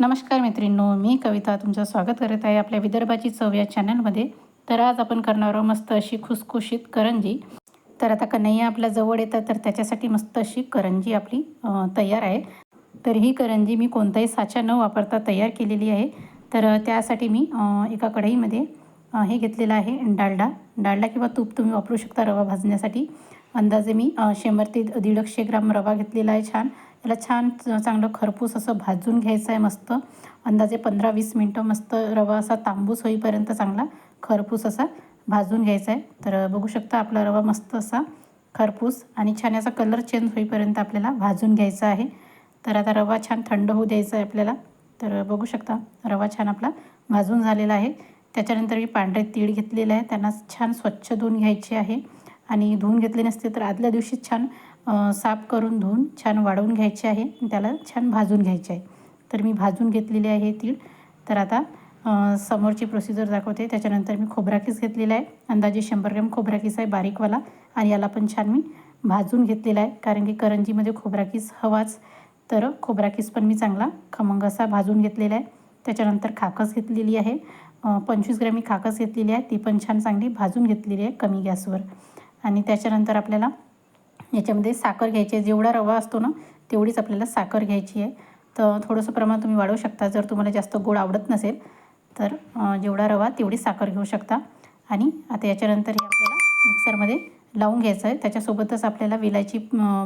नमस्कार मैत्रिणींनो मी कविता तुमचं स्वागत करत आहे आपल्या विदर्भाची चव या चॅनलमध्ये तर आज आपण करणार आहोत मस्त अशी खुसखुशीत करंजी. तर आता कन्हैया आपल्या जवळ येतं तर त्याच्यासाठी मस्त अशी करंजी आपली तयार आहे. तर ही करंजी मी कोणताही साचा न वापरता तयार केलेली आहे. तर त्यासाठी मी एका कढईमध्ये हे घेतलेलं आहे डालडा. डालडा किंवा तूप तुम्ही वापरू शकता रवा भाजण्यासाठी. अंदाजे मी शंभर ते दीडशे ग्राम रवा घेतलेला आहे छान. याला छान चांगलं खरपूस असं भाजून घ्यायचं आहे मस्त. अंदाजे पंधरा वीस मिनटं मस्त रवा असा तांबूस होईपर्यंत चांगला खरपूस असा भाजून घ्यायचा आहे. तर बघू शकता आपला रवा मस्त असा खरपूस आणि छान याचा कलर चेंज होईपर्यंत आपल्याला भाजून घ्यायचा आहे. तर आता रवा छान थंड होऊ द्यायचा आहे आपल्याला. तर बघू शकता रवा छान आपला भाजून झालेला आहे. त्याच्यानंतर मी पांढरे तीळ घेतलेले आहे. त्यांना छान स्वच्छ धुवून घ्यायचे आहे. आणि धुवून घेतले नसते तर आदल्या दिवशी छान साफ करून धुवून छान वाढवून घ्यायचे आहे. आणि त्याला छान भाजून घ्यायचे आहे. तर मी भाजून घेतलेले आहे तीळ. तर आता समोरची प्रोसिजर दाखवते. त्याच्यानंतर मी खोबरा किस घेतलेला आहे. अंदाजे शंभर ग्रॅम खोबरा किस आहे बारीकवाला. आणि याला पण छान मी भाजून घेतलेला आहे. कारण की करंजीमध्ये खोबरा किस हवाच. तर खोबरा किस पण मी चांगला खमंग असा भाजून घेतलेला आहे. त्याच्यानंतर खाकस घेतलेली आहे. पंचवीस ग्रॅम मी खाकस घेतलेली आहे. ती पण छान चांगली भाजून घेतलेली आहे कमी गॅसवर. आणि त्याच्यानंतर आपल्याला याच्यामध्ये साखर घ्यायची आहे. जेवढा रवा असतो ना तेवढीच आपल्याला साखर घ्यायची आहे. तर थोडंसं प्रमाण तुम्ही वाढवू शकता. जर तुम्हाला जास्त गोड आवडत नसेल तर जेवढा रवा तेवढी साखर घेऊ शकता. आणि आता याच्यानंतर हे आपल्याला मिक्सरमध्ये लावून घ्यायचं आहे. त्याच्यासोबतच आपल्याला विलायची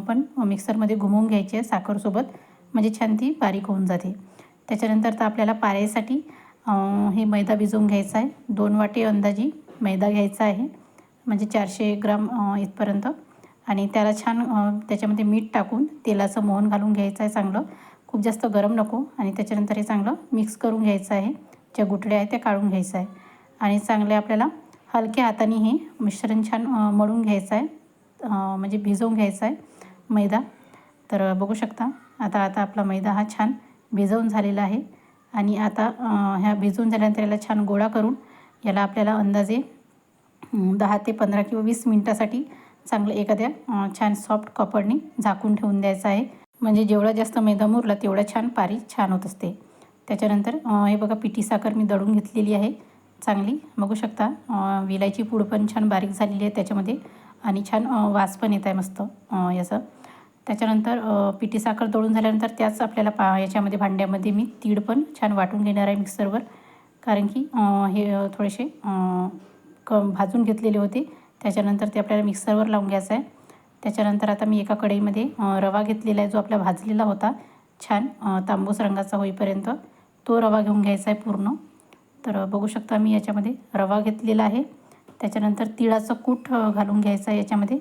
पण मिक्सरमध्ये घुमवून घ्यायची आहे साखरसोबत. म्हणजे छान ती बारीक होऊन जाते. त्याच्यानंतर तर आपल्याला पाऱ्यासाठी हे मैदा भिजवून घ्यायचा आहे. दोन वाटी अंदाजी मैदा घ्यायचा आहे. म्हणजे चारशे ग्राम इथपर्यंत. आणि त्याला छान त्याच्यामध्ये मीठ टाकून तेलाचं मोहन घालून घ्यायचं आहे चांगलं. खूप जास्त गरम नको आणि त्याच्यानंतर हे चांगलं मिक्स करून घ्यायचं आहे. ज्या गुठळ्या आहेत त्या काढून घ्यायचं आहे. आणि चांगले आपल्याला हलक्या हाताने हे मिश्रण छान मळून घ्यायचं आहे. म्हणजे भिजवून घ्यायचं आहे मैदा. तर बघू शकता आता आता आपला मैदा हा छान भिजवून झालेला आहे. आणि आता ह्या भिजवून झाल्यानंतर याला छान गोळा करून याला आपल्याला अंदाजे दहा ते पंधरा किंवा वीस मिनटासाठी चांगलं एखाद्या छान सॉफ्ट कपडनी झाकून ठेवून द्यायचं आहे. म्हणजे जेवढा जास्त मैदा मुरला तेवढा छान पारी छान होत असते. त्याच्यानंतर हे बघा पिठी साखर मी दळून घेतलेली आहे. चांगली बघू शकता. विलायची पूड पण छान बारीक झालेली आहे त्याच्यामध्ये. आणि छान वास पण येत आहे मस्त याचं. त्याच्यानंतर पिठी साखर दळून झाल्यानंतर त्याच आपल्याला पा याच्यामध्ये भांड्यामध्ये मी तीळ पण छान वाटून घेणार आहे मिक्सरवर कारण की हे थोडेसे क भाजून घेतलेले होते. त्याच्यानंतर ते आपल्याला मिक्सरवर लावून घ्यायचं आहे त्याच्यानंतर आता मी एका कढईमध्ये रवा घेतलेला आहे जो आपला भाजलेला होता छान तांबूस रंगाचा होईपर्यंत तो रवा घेऊन घ्यायचा आहे पूर्ण. तर बघू शकता मी याच्यामध्ये रवा घेतलेला आहे. त्याच्यानंतर तिळाचं कूट घालून घ्यायचं आहे याच्यामध्ये.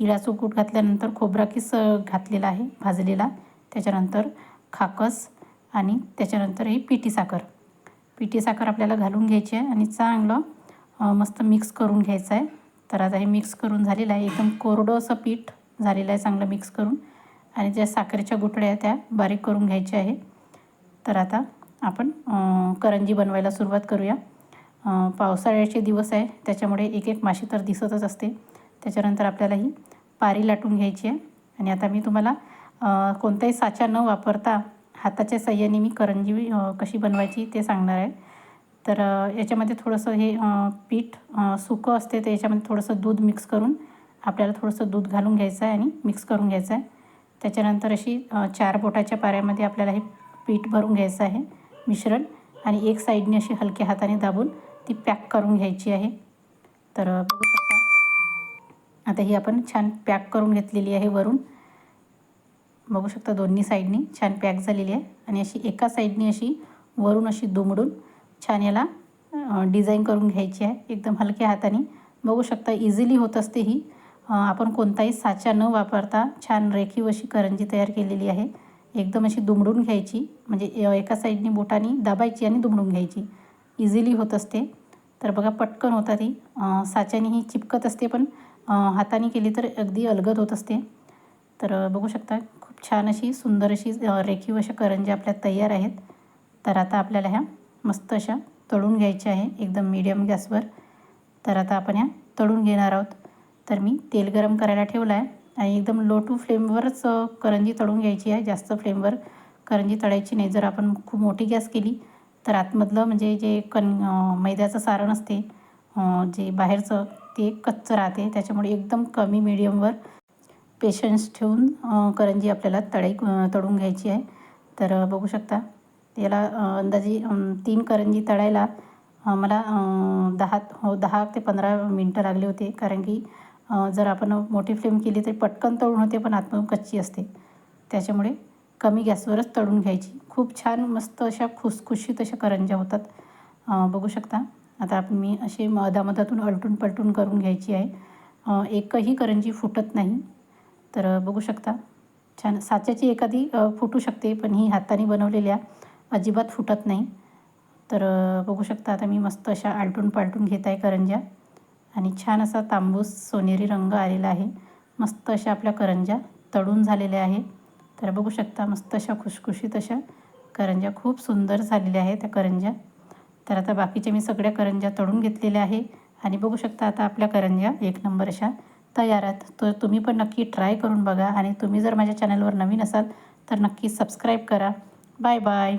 तिळाचं कूट घातल्यानंतर खोबरा किस घातलेला आहे भाजलेला. त्याच्यानंतर खाकस आणि त्याच्यानंतर ही पिठी साखर. पिठी साखर आपल्याला घालून घ्यायची आहे आणि चांगलं मस्त मिक्स करून घ्यायचं आहे तर आता हे मिक्स करून झालेलं आहे. एकदम कोरडं असं पीठ झालेलं आहे चांगलं मिक्स करून. आणि ज्या साखरेच्या गुठळ्या त्या बारीक करून घ्यायच्या आहे. तर आता आपण करंजी बनवायला सुरुवात करूया. पावसाळ्याचे दिवस आहे. त्याच्यामुळे एक एक माशी तर दिसतच असते. त्याच्यानंतर आपल्याला ही पारी लाटून घ्यायची आहे. आणि आता मी तुम्हाला कोणताही साचा न वापरता हाताच्या साह्याने मी करंजी कशी बनवायची ते सांगणार आहे. तर याच्यामध्ये थोडंसं हे पीठ सुकं असते तर याच्यामध्ये थोडंसं दूध मिक्स करून आपल्याला थोडंसं दूध घालून घ्यायचं आहे आणि मिक्स करून घ्यायचं आहे. त्याच्यानंतर अशी चार बोटाच्या पाऱ्यामध्ये आपल्याला हे पीठ भरून घ्यायचं आहे मिश्रण. आणि एक साईडने अशी हलक्या हाताने दाबून ती पॅक करून घ्यायची आहे. तर बघू शकता. आता ही आपण छान पॅक करून घेतलेली आहे वरून. बघू शकता दोन्ही साईडनी छान पॅक झालेली आहे. आणि अशी एका साईडनी अशी वरून अशी दुमडून छान याला डिझाईन करून घ्यायची आहे. एकदम हलक्या हाताने. बघू शकता इझिली होत असते ही. आपण कोणताही साचा न वापरता छान रेखीव अशी करंजी तयार केलेली आहे. एकदम अशी दुमडून घ्यायची. म्हणजे एका साईडनी बोटाने दाबायची आणि दुमडून घ्यायची. इझिली होत असते. तर बघा पटकन होतात ती. साच्याने ही चिपकत असते पण हाताने केली तर अगदी अलगद होत असते. तर बघू शकता खूप छान अशी सुंदर अशी रेखीव अशा करंजी आपल्या तयार आहेत. तर आता आपल्याला ह्या मस्त अशा तळून घ्यायच्या आहे एकदम मीडियम गॅसवर. तर आता आपण ह्या तळून घेणार आहोत. तर मी तेल गरम करायला ठेवलं आहे आणि एकदम लो टू फ्लेमवरच करंजी तळून घ्यायची आहे जास्त फ्लेमवर करंजी तळायची नाही जर आपण खूप मोठी गॅस केली तर आतमधलं म्हणजे जे कण मैद्याचं सारण असते जे बाहेरचं ते कच्चं राहते. त्याच्यामुळे एकदम कमी मिडियमवर पेशन्स ठेवून करंजी आपल्याला तळाई तळून घ्यायची आहे. तर बघू शकता याला अंदाजे तीन करंजी तळायला मला दहा हो दहा ते पंधरा मिनटं लागले होते. कारण की जर आपण मोठी फ्लेम केली तर पटकन तळून होते पण आतमधून कच्ची असते. त्याच्यामुळे कमी गॅसवरच तळून घ्यायची. खूप छान मस्त अशा खुसखुशीत अशा करंज्या होतात. बघू शकता. आता आपण मी असे मधामधातून अलटून पलटून करून घ्यायची आहे. एकही करंजी फुटत नाही. तर बघू शकता. छान साच्याची एखादी फुटू शकते पण ही हाताने बनवलेल्या अजिबात फुटत नाही. तर बघू शकता आता मी मस्त अशा आलटून पालटून घेत आहे करंज्या. आणि छान असा तांबूस सोनेरी रंग आलेला आहे. मस्त अशा आपल्या करंज्या तळून झालेल्या आहे. तर बघू शकता मस्त अशा खुशखुशीत अशा करंज्या खूप सुंदर झालेल्या आहेत त्या करंज्या. तर आता बाकीच्या मी सगळ्या करंज्या तळून घेतलेल्या आहे. आणि बघू शकता आता आपल्या करंज्या एक नंबर अशा तयार आहेत तर तुम्ही पण नक्की ट्राय करून बघा. आणि तुम्ही जर माझ्या चॅनलवर नवीन असाल तर नक्की सबस्क्राईब करा. Bye bye.